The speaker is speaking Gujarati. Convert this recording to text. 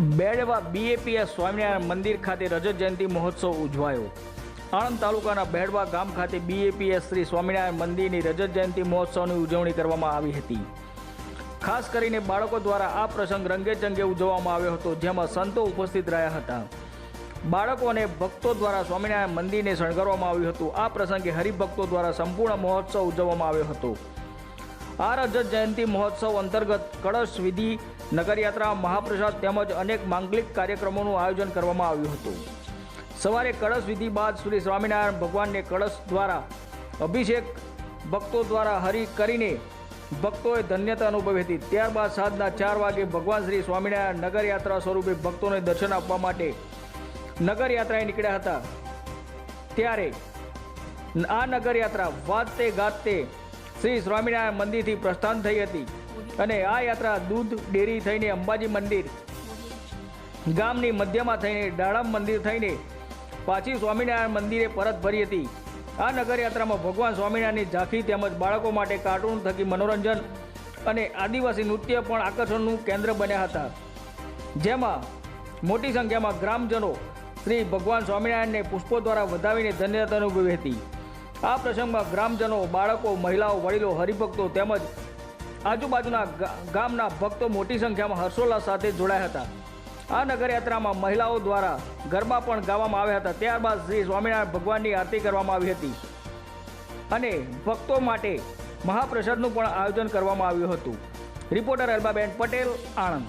બેડવા બીએપીએસ સ્વામિનારાયણ મંદિર ખાતે રજત જયંતિ મહોત્સવ ઉજવાયો. આણંદ તાલુકાના બેડવા ગામ ખાતે બીએપીએસ શ્રી સ્વામિનારાયણ મંદિરની રજત જયંતિ મહોત્સવની ઉજવણી કરવામાં આવી હતી. ખાસ કરીને બાળકો દ્વારા આ પ્રસંગ રંગેચંગે ઉજવવામાં આવ્યો હતો, જેમાં સંતો ઉપસ્થિત રહ્યા હતા. બાળકો અને ભક્તો દ્વારા સ્વામિનારાયણ મંદિરને શણગારવામાં આવ્યું હતું. આ પ્રસંગે હરિભક્તો દ્વારા સંપૂર્ણ મહોત્સવ ઉજવવામાં આવ્યો હતો. આ રજત જયંતિ મહોત્સવ અંતર્ગત કળશ વિધિ, નગરયાત્રા, મહાપ્રસાદ તેમજ અનેક માંગલિક કાર્યક્રમોનું આયોજન કરવામાં આવ્યું હતું. સવારે કળશ વિધિ બાદ શ્રી સ્વામિનારાયણ ભગવાનને કળશ દ્વારા અભિષેક ભક્તો દ્વારા હરિ કરીને ભક્તોએ ધન્યતા અનુભવી હતી. ત્યારબાદ સાંજના ચાર વાગે ભગવાન શ્રી સ્વામિનારાયણ નગરયાત્રા સ્વરૂપે ભક્તોને દર્શન આપવા માટે નગરયાત્રાએ નીકળ્યા હતા. ત્યારે આ નગરયાત્રા વાતે ગાજતે શ્રી સ્વામિનારાયણ મંદિરથી પ્રસ્થાન થઈ હતી અને આ યાત્રા દૂધ, ડેરી થઈને અંબાજી મંદિર, ગામની મધ્યમાં થઈને ડાળમ મંદિર થઈને પાછી સ્વામિનારાયણ મંદિરે પરત ફરી હતી. આ નગરયાત્રામાં ભગવાન સ્વામિનારાયણની ઝાંખી તેમજ બાળકો માટે કાર્ટૂન થકી મનોરંજન અને આદિવાસી નૃત્ય પણ આકર્ષણનું કેન્દ્ર બન્યા હતા. જેમાં મોટી સંખ્યામાં ગ્રામજનો શ્રી ભગવાન સ્વામિનારાયણને પુષ્પો દ્વારા વધાવીને ધન્યતા અનુભવી હતી. આ પ્રસંગમાં ગ્રામજનો, બાળકો, મહિલાઓ, વડીલો, હરિભક્તો તેમજ આજુબાજુના ગામના ભક્તો મોટી સંખ્યામાં હર્ષોલ્લાસ સાથે જોડાયા હતા. આ નગરયાત્રામાં મહિલાઓ દ્વારા ગરબા પણ ગાવામાં આવ્યા હતા. ત્યારબાદ શ્રી સ્વામિનારાયણ ભગવાનની આરતી કરવામાં આવી હતી અને ભક્તો માટે મહાપ્રસાદનું પણ આયોજન કરવામાં આવ્યું હતું. રિપોર્ટર અલ્બાબેન પટેલ, આણંદ.